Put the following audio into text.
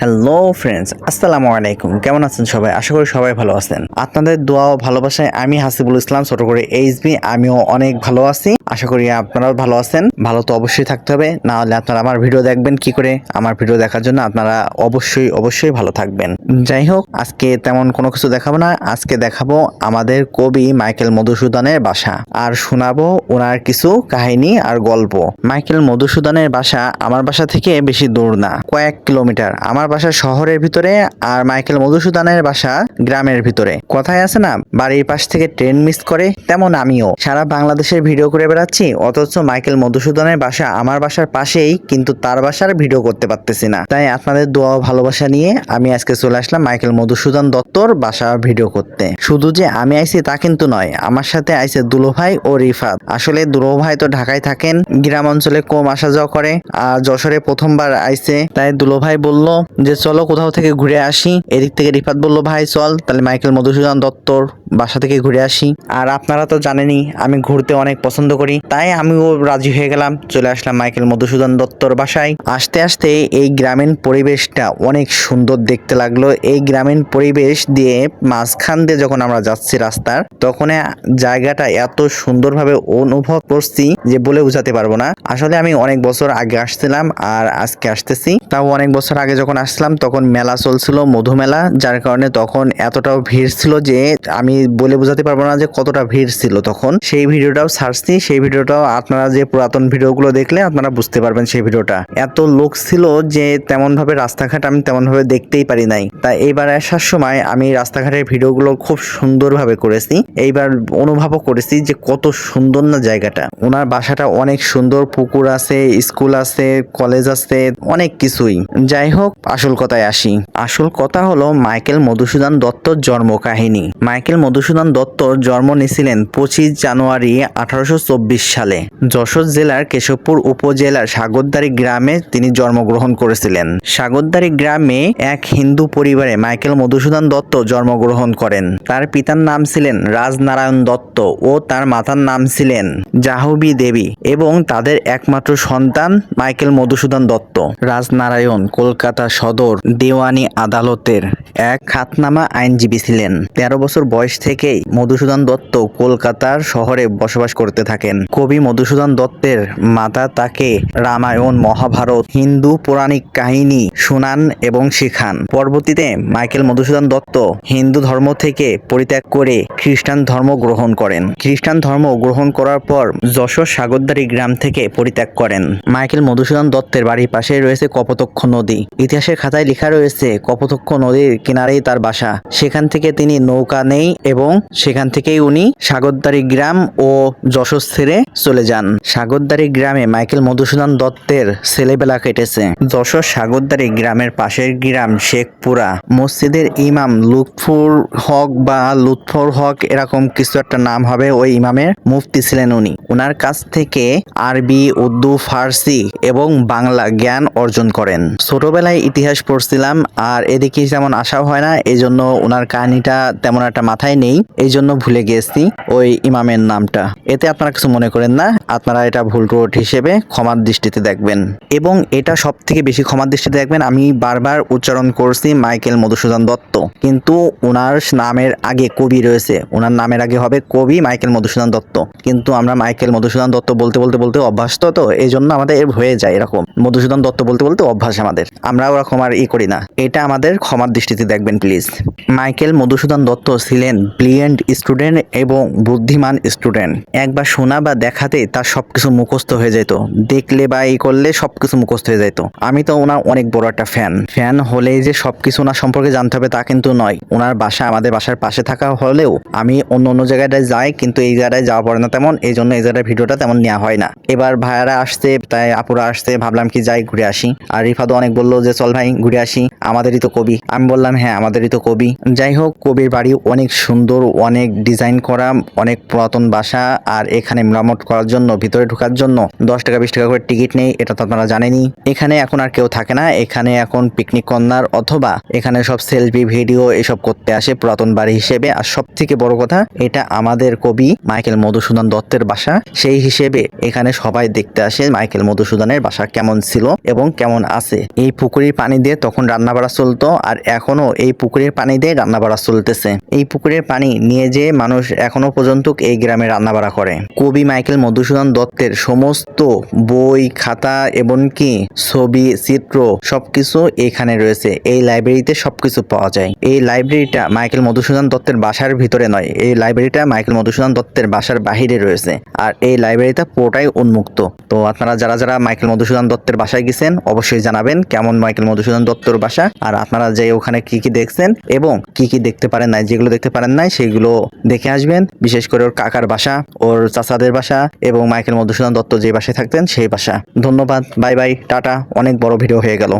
Hello friends আসসালামু আলাইকুম। কেমন আছেন সবাই? আশা করি সবাই ভালো আছেন। আপনাদের দোয়া ও ভালোবাসায় আমি হাসিবুল ইসলাম, ছোট করে এইচবি আমিও অনেক ভালো আছি। আশা করি আপনারাও ভালো আছেন। ভালো তো অবশ্যই থাকতে হবে। না হলে আপনারা আমার ভিডিও দেখবেন কি করে? আমার ভিডিও দেখার জন্য আপনারা অবশ্যই অবশ্যই ভালো থাকবেন। যাই হোক, আজকে তেমন কোনো কিছু দেখাবো না। আজকে দেখাবো আমাদের কবি মাইকেল মধুসূদনের বাসা। আর শোনাবো ওনার কিছু কাহিনী আর গল্প। মাইকেল মধুসূদনের বাসা আমার বাসা থেকে বেশি দূর না, কয়েক কিলোমিটার। আমার বাসা শহরের ভিতরে আর মাইকেল মধুসূদনের বাসা গ্রামের ভিতরে। কথায় আছে না, বাড়ির পাশ থেকে ট্রেন মিস করে তেমন আমিও। সারা বাংলাদেশের ভিডিও করে বেড়াচ্ছি, অথচ মাইকেল মধুসূদনের বাসা আমার বাসার পাশেই, কিন্তু তার বাসার ভিডিও করতে পারতেছি না। তাই আপনাদের দোয়া ভালোবাসা নিয়ে আমি আজকে চলে আসলাম মাইকেল মধুসূদন দত্তর বাসা ভিডিও করতে। শুধু যে আমি আইছি তা কিন্তু নয়, আমার সাথে আইছে দুলো ভাই ও রিফাত। আসলে দুলো ভাই তো ঢাকায় থাকেন, গ্রাম অঞ্চলে কম আসা যাওয়া করে, আর যশোরে প্রথমবার আইছে, তাই দুলো ভাই বলল যে চলো কোথাও থেকে ঘুরে আসি। এদিক থেকে রিফাত বলল, ভাই, চল। তাহলে মাইকেল মধুসূদন দত্তর বাসা থেকে ঘুরে আসি। আর আপনারা তো জানেনই, আমি ঘুরতে অনেক পছন্দ করি। তাই আমিও রাজি হয়ে গেলাম, চলে আসলাম মাইকেল মধুসূদন দত্তর বাসায়। আসতে আসতে এই গ্রামীণ পরিবেশটা অনেক সুন্দর দেখতে লাগল। এই গ্রামীণ পরিবেশ দিয়ে মাঝখান দিয়ে যখন আমরা যাচ্ছি রাস্তার, তখন জায়গাটা এত সুন্দরভাবে অনুভব করছি যে বলে বোঝাতে পারব না। আসলে আমি অনেক বছর আগে আসছিলাম আর আজকে আসতেছি। তাও অনেক বছর আগে যখন আসলাম, তখন মেলা চলছিল, মধুমেলা, যার কারণে তখন এতটাও ভিড় ছিল যে আমি বলে বোঝাতে পারব না যে কতটা ভিড় ছিল তখন। সেই ভিডিওটাও ছাড়ছি সেই ভিডিওটাও আপনারা যে পুরাতন ভিডিওগুলো দেখলে আপনারা বুঝতে পারবেন সেই ভিডিওটা। এত লোক ছিল যে তেমন ভাবে রাস্তাঘাট আমি তেমন ভাবে দেখতেই পারি নাই। তাই এইবার আসার সময় আমি রাস্তাঘাটের ভিডিওগুলো খুব সুন্দরভাবে করেছি। এইবার অনুভবও করেছি যে কত সুন্দর না জায়গাটা। ওনার বাসাটা অনেক সুন্দর, পুকুর আছে, স্কুল আছে, কলেজ আছে, অনেক কিছুই। যাই হোক, আসল কথায় আসি। আসল কথা হলো মাইকেল মধুসূদন দত্তর জন্ম কাহিনী মাইকেল মধুসূদন দত্ত জন্ম নিয়েছিলেন পঁচিশ জানুয়ারি আঠারোশো চব্বিশ সালে। যশোর জেলার কেশবপুর উপজেলার সাগরদারি গ্রামে তিনি জন্মগ্রহণ করেছিলেন। সাগরদারি গ্রামে এক হিন্দু পরিবারে মাইকেল মধুসূদন দত্ত জন্মগ্রহণ করেন। তার পিতার নাম ছিলেন রাজনারায়ণ দত্ত ও তার মাতার নাম ছিলেন জাহ্নবী দেবী এবং তাদের একমাত্র সন্তান মাইকেল মধুসূদন দত্ত। রাজনারায়ণ কলকাতা সদর দেওয়ানি আদালতের এক খাতনামা আইনজীবী ছিলেন। তেরো বছর বয়স থেকেই মধুসূদন দত্ত কলকাতার শহরে বসবাস করতে থাকেন। কবি মধুসূদন দত্তের মাতা তাকে রামায়ণ, মহাভারত, হিন্দু পৌরাণিক কাহিনী শুনান এবং শেখান। পরবর্তীতে মাইকেল মধুসূদন দত্ত হিন্দু ধর্ম থেকে পরিত্যাগ করে খ্রিস্টান ধর্ম গ্রহণ করেন। খ্রিস্টান ধর্ম গ্রহণ করার পর যশোর সাগরদারি গ্রাম থেকে পরিত্যাগ করেন। মাইকেল মধুসূদন দত্তের বাড়ির পাশে রয়েছে কপোতক্ষ নদী। ইতিহাসের খাতায় লেখা রয়েছে, কপোতক্ষ নদীর কিনারেই তার বাসা। সেখান থেকে তিনি নৌকা নেই এবং সেখান থেকেই উনি সাগরদারি গ্রাম ও যশোর ছেড়ে চলে যান। সাগরদারি গ্রামে মাইকেল মধুসূদন দত্তের ছেলেবেলা কেটেছে। যশোর সাগরদারি গ্রামের পাশের গ্রাম শেখপুরা। মসজিদের ইমাম লুৎফুর হক বা লুৎফর হক এরকম কিছু একটা নাম হবে ওই ইমামের মুফতি ছিলেন উনি। ওনার কাছ থেকে আরবি, উর্দু, ফার্সি এবং বাংলা জ্ঞান অর্জন করেন। ছোটবেলায় ইতিহাস পড়ছিলাম আর এদিকে যেমন আশাও হয় না এই জন্য ওনার কাহিনীটা তেমন একটা মাথায় নেই এই জন্য ভুলে গিয়েছি ওই ইমামের নামটা। এতে আপনারা কিছু মনে করেন না, আপনারা এটা ভুল টুট হিসেবে ক্ষমার দৃষ্টিতে দেখবেন। এবং এটা সব থেকে বেশি ক্ষমার দৃষ্টিতে দেখবেন, আমি বারবার উচ্চারণ করছি মাইকেল মধুসূদন দত্ত। কিন্তু ওনার নামের আগে কবি রয়েছে ওনার নামের আগে হবে কবি মাইকেল মধুসূদন দত্ত। কিন্তু আমরা মাইকেল মধুসূদন দত্ত বলতে বলতে বলতে অভ্যস্ত তো এই জন্য আমাদের হয়ে যায় এরকম। মধুসূদন দত্ত বলতে বলতে অভ্যাস আমাদের। আমরা ওরকম আর ই করি না। এটা আমাদের ক্ষমার দৃষ্টিতে দেখবেন, প্লিজ। মাইকেল মধুসূদন দত্ত ছিলেন ব্রিলিয়েন্ট স্টুডেন্ট এবং বুদ্ধিমান স্টুডেন্ট। একবার শোনা বা দেখাতে তার সবকিছু মুখস্থ হয়ে যেত। দেখলে বা এই করলে সবকিছু মুখস্থ হয়ে যেত। আমি তো ওনার অনেক বড় একটা ফ্যান। ফ্যান হলেই যে সবকিছু ওনার সম্পর্কে জানতে হবে তা কিন্তু নয়। ওনার বাসা আমাদের বাসার পাশে থাকা হলেও আমি অন্য অন্য জায়গাটায় যাই, কিন্তু এই জায়গায় যাওয়া পড়ে না তেমন। এই জন্য এই জায়গায় ভিডিওটা তেমন নেওয়া হয় না। এবার ভাইয়ারা আসতে তাই আপুরা আসতে ভাবলাম কি যাই ঘুরে আসি। আর রিফাদও অনেক বলল যে, চল ভাই, ঘুরে আসি। আমাদেরই তো কবি। আমি বললাম হ্যাঁ আমাদেরই তো কবি। যাই হোক, কবির বাড়ি অনেক সুন্দর। সুন্দর, অনেক ডিজাইন করা, অনেক পুরাতন বাসা আর এখানে মেরামত করার জন্য, ভিতরে ঢোকার জন্য দশ টাকা, বিশ টাকা করে টিকিট নেই, এটা তো আপনারা জানেনি এখানে এখন আর কেউ থাকে না, এখানে এখন পিকনিক কর্নার অথবা এখানে সব সেলফি ভিডিও এসব করতে আসে পুরাতন বাড়ি হিসেবে। আর সব থেকে বড় কথা, এটা আমাদের কবি মাইকেল মধুসূদন দত্তের বাসা। সেই হিসেবে এখানে সবাই দেখতে আসে মাইকেল মধুসূদনের বাসা কেমন ছিল এবং কেমন আছে। এই পুকুরের পানি দিয়ে তখন রান্না বাড়া চলতো, আর এখনও এই পুকুরের পানি দিয়ে রান্না বাড়া চলতেছে। এই পুকুরের পানি নিয়ে যেয়ে মানুষ এখনও পর্যন্ত এই গ্রামে রান্না বাড়া করে। কবি মাইকেল মধুসূদন দত্তের সমস্ত বই, খাতা এমনকি ছবি, চিত্র সবকিছু এখানে রয়েছে। এই লাইব্রেরিতে সবকিছু পাওয়া যায়। এই লাইব্রেরিটা মাইকেল মধুসূদন দত্তের বাসার ভিতরে নয়, এই লাইব্রেরিটা মাইকেল মধুসূদন দত্তের বাসার বাহিরে রয়েছে। আর এই লাইব্রেরিটা পুরোটাই উন্মুক্ত। তো আপনারা যারা যারা মাইকেল মধুসূদন দত্তের বাসায় গেছেন, অবশ্যই জানাবেন কেমন মাইকেল মধুসূদন দত্তর বাসা, আর আপনারা যে ওখানে কি কি দেখছেন এবং কি কি দেখতে পারেন, নাই যেগুলো দেখতে পারেন নাই, সেগুলো দেখে আসবেন। বিশেষ করে ওর কাকার বাসা, ওর চাচাদের বাসা এবং মাইকেল মধুসূদন দত্ত যে বাসায় থাকতেন সেই বাসা। ধন্যবাদ, বাই বাই, টাটা, অনেক বড় ভিডিও হয়ে গেল।